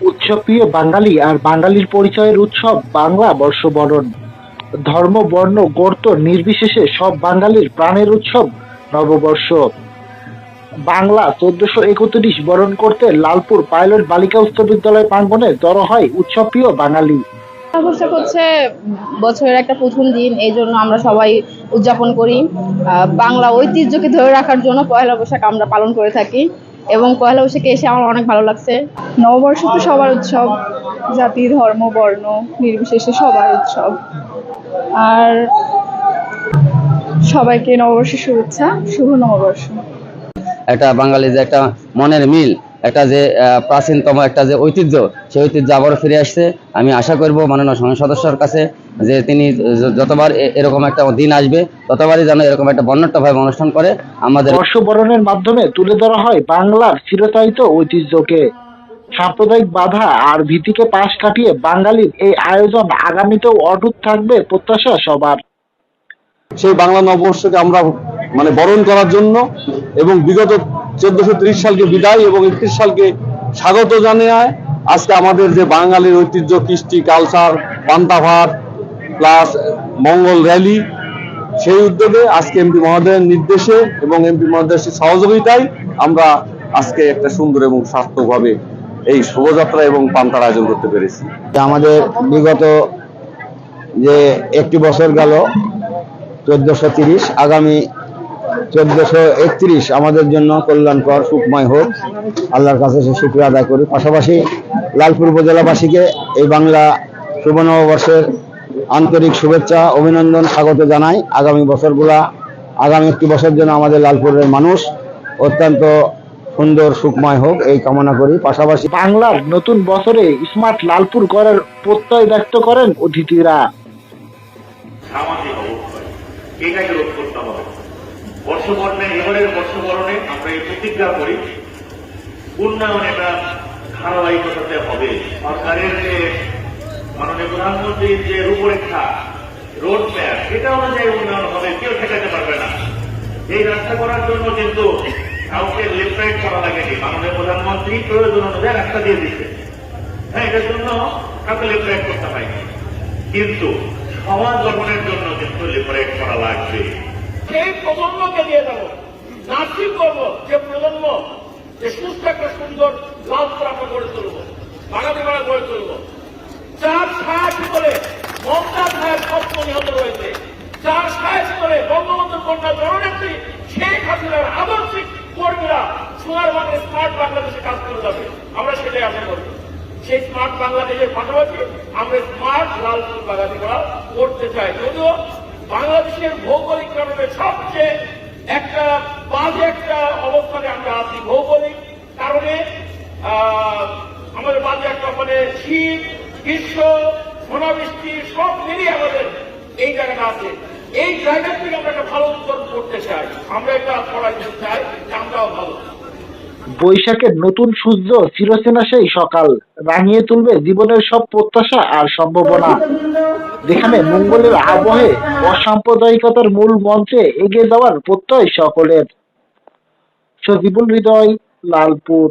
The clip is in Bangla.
উৎসবপ্রিয় বাঙালি আর বাঙালির পরিচয়ের উৎসব বাংলা বর্ষবরণ। ধর্ম, বর্ণ গোত্র নির্বিশেষে সব বাঙালির প্রাণের উৎসব নববর্ষ। বাংলা চোদ্দশো একত্রিশ বরণ করতে লালপুর পাইলট বালিকা উচ্চ বিদ্যালয় প্রাঙ্গনে জড়ো হয় উৎসবপ্রিয় বাঙালি। বৈশাখ হচ্ছে বছরের একটা প্রথম দিন, এই জন্য আমরা সবাই উদযাপন করি। বাংলা ঐতিহ্যকে ধরে রাখার জন্য পয়লা বৈশাখ আমরা পালন করে থাকি। এবং পয়লা বৈশাখে এসে আমার অনেক ভালো লাগছে। নববর্ষ তো সবার উৎসব, জাতি, ধর্ম, বর্ণ, নির্বিশেষে সবার উৎসব। আর সবাইকে নববর্ষের শুভেচ্ছা, শুভ নববর্ষ। একটা বাঙালি যে একটা মনের মিল, একটা যে প্রাচীনতম একটা যে ঐতিহ্য, সেই ঐতিহ্য আবারও ফিরে আসছে। আমি আশা করব মাননীয় সংসদ সদস্যর কাছে যে তিনি যতবার এরকম একটা দিন আসবে ততবারই যেন এরকম একটা বর্ণাঢ্যভাবে অনুষ্ঠান করে আমাদের বর্ষবরণের মাধ্যমে তুলে ধরা হয় বাংলার চিরচারিত ঐতিহ্যকে। সাম্প্রদায়িক বাধা আর ভীতিকে পাশ কাটিয়ে বাঙালির এই আয়োজন আগামীতেও অটুট থাকবে প্রত্যাশা সবার। সেই বাংলা নববর্ষকে আমরা মানে বরণ করার জন্য এবং বিগত চোদ্দশো ত্রিশ সালকে বিদায় এবং একত্রিশ সালকে স্বাগত জানিয়ে আজকে আমাদের যে বাঙালির ঐতিহ্য কৃষ্টি কালচার পান্তাভাত প্লাস মঙ্গল র্যালি, সেই উদ্যোগে আজকে এমপি মহোদয়ের নির্দেশে এবং এমপি মহোদয়ের সহযোগিতায় আমরা আজকে একটা সুন্দর এবং সার্থকভাবে এই শোভাযাত্রা এবং পান্তার আয়োজন করতে পেরেছি। আমাদের বিগত যে একটি বছর গেল, চোদ্দশো তিরিশ, আগামী চোদ্দশো একত্রিশ আমাদের জন্য কল্যাণকর, সুখময় হোক। আল্লাহর কাছে সে শুক্রিয়া আদায় করি। পাশাপাশি লালপুর উপজেলাবাসীকে এই বাংলা শুভ নববর্ষের আন্তরিক শুভেচ্ছা, অভিনন্দন, স্বাগত জানাই। আগামী বছরগুলা, আগামী একটি বছর জন্য আমাদের লালপুরের মানুষ অত্যন্ত সুন্দর, সুখময় হোক, এই কামনা করি। পাশাপাশি বাংলার নতুন বছরে স্মার্ট লালপুর করার প্রত্যয় ব্যক্ত করেন অতিথিরা। ধারাবাহিকতাতে হবে। সরকারের যে মাননীয় প্রধানমন্ত্রীর যে রূপরেখা রোড ম্যাপ সেটা অনুযায়ী উন্নয়ন হবে, কেউ ঠেকাতে পারবে না। এই রাস্তা করার জন্য কিন্তু কাউকে লেফট রাইট করা লাগেনি। মাননীয় প্রধানমন্ত্রী প্রয়োজন অনুযায়ী রাস্তা দিয়ে দিচ্ছে। হ্যাঁ এটার জন্য কাউকে লেফট রাইট করতে হয়নি। কিন্তু সমাজ গঠনের জন্য কিন্তু লিবারেট করা লাগবে। সেই প্রজন্মকে দিয়ে দেবো নার্সিং করব, যে প্রজন্ম, যে সুস্থ একটা সুন্দর লাভপুর আমরা গড়ে তুলবো, বাগানে বাড়া গড়ে তুলবো। করে মমতাজ ভাইয়ের স্বপ্ন নিহত রয়েছে। যার সাহায্য করে বঙ্গবন্ধুর কন্যা জননেত্রী শেখ হাসিনার আদর্শিক কর্মীরা সোনার বাংলা স্মার্ট বাংলাদেশে কাজ করে যাবে। আমরা সেটাই আশা করি। সেই স্মার্ট বাংলাদেশের পাশাপাশি আমরা স্মার্ট লালপুর বাগানি করা করতে চাই। যদিও বাংলাদেশের ভৌগোলিক কারণে সবচেয়ে একটা বাজে একটা অবস্থানে আমরা আছি ভৌগোলিক কারণে আমাদের বাজে একটা মানে শীত, গ্রীষ্ম ঘনাবৃষ্টি সব মিলিয়ে আমাদের এই জায়গাটা আছে। এই জায়গা থেকে আমরা একটা ভালো উত্তর করতে চাই। আমরা এটা করাইতে চাই আমরাও ভালো। বৈশাখের নতুন সূর্য চিরচেনা সেই সকাল রাঙিয়ে তুলবে জীবনের সব প্রত্যাশা আর সম্ভাবনা। যেখানে মঙ্গলের আবহে অসাম্প্রদায়িকতার মূল মঞ্চে এগিয়ে যাওয়ার প্রত্যয় সকলের। সজীবুল হৃদয়, লালপুর।